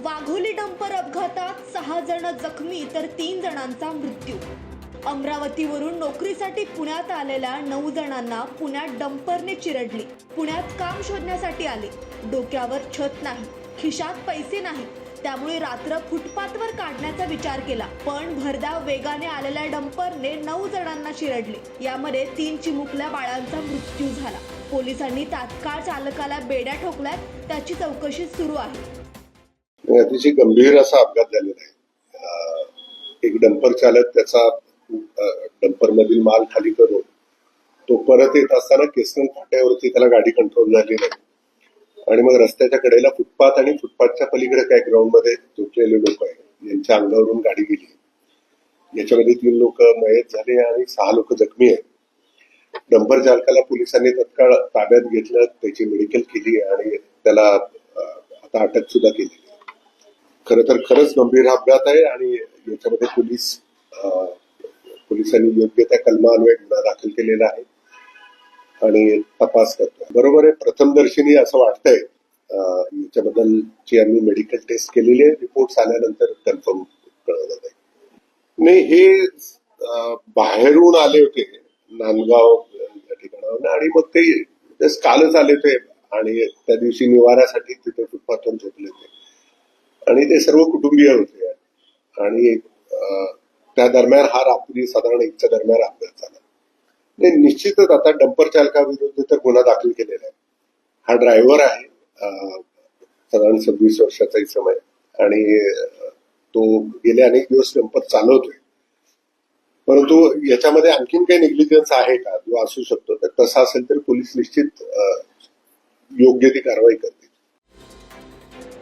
Wagholi dumper अपघातात सहा जण जखमी तर तीन जणांचा मृत्यू. अमरावतीवरून नोकरीसाठी पुण्यात आलेल्या नऊ जणांना पुण्यात डंपरने चिरडली. पुण्यात काम शोधण्यासाठी आले. डोक्यावर छत नाही खिशात पैसे नाही. त्यामुळे रात्र फुटपाथवर काढण्याचा विचार केला. पण भरधाव वेगाने आलेल्या डंपरने नऊ जणांना चिरडले. यामध्ये तीन चिमुकल्या बाळांचा मृत्यू झाला. पोलिसांनी तात्काळ चालकाला बेड्या ठोकल्यात. त्याची चौकशी सुरू आहे. अतिशय गंभीर असा अपघात झालेला आहे. एक डंपर चालक त्याचा डंपर मधील माल खाली करून तो परत येत असताना केसन फाट्यावरती त्याला गाडी कंट्रोल झाली नाही. आणि मग रस्त्याच्या कडेला फुटपाथ आणि फुटपाथच्या पलीकडे काय ग्राउंडमध्ये तुटलेले लोक आहेत. यांच्या अंगावरून गाडी गेली. याच्यामध्ये तीन लोक मयत झाले आणि सहा लोक जखमी आहेत. डंपर चालकाला पोलिसांनी तत्काळ ताब्यात घेतलं. त्याची मेडिकल केली आणि त्याला आता अटक सुद्धा केली. खर तर खरंच गंभीर अपघात आहे आणि याच्यामध्ये पोलीस पोलिसांनी योग्य त्या कलमान्वये गुन्हा दाखल केलेला आहे आणि तपास करतो बरोबर आहे प्रथमदर्शनी असं वाटतंय याच्याबद्दल याच्याबद्दलची आम्ही मेडिकल टेस्ट केलेली आहे रिपोर्ट आल्यानंतर कन्फर्म कळवलं जाईल. नाही हे बाहेरून आले होते नांदगाव या ठिकाणावर आणि मग ते कालच आले होते आणि त्या दिवशी निवारासाठी तिथे फुटपाथवर झोपले होते. आणि ते सर्व कुटुंबीय होते. आणि त्या दरम्यान हा रात्री साधारण एकच्या दरम्यान अपघात झाला. नाही निश्चितच आता डंपर चालकाविरुद्ध तर गुन्हा दाखल केलेला आहे. हा ड्रायव्हर आहे साधारण सव्वीस वर्षाचा इसम आहे. आणि तो गेले अनेक दिवस डंपर चालवतोय. परंतु याच्यामध्ये आणखीन काही निग्लिजन्स आहे का? जो असू शकतो. तर तसा असेल तर पोलीस निश्चित योग्य ती कारवाई करतो